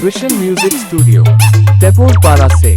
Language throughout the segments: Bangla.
Vision Music Studio, Tepur Para Se.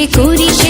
যে করি সে তো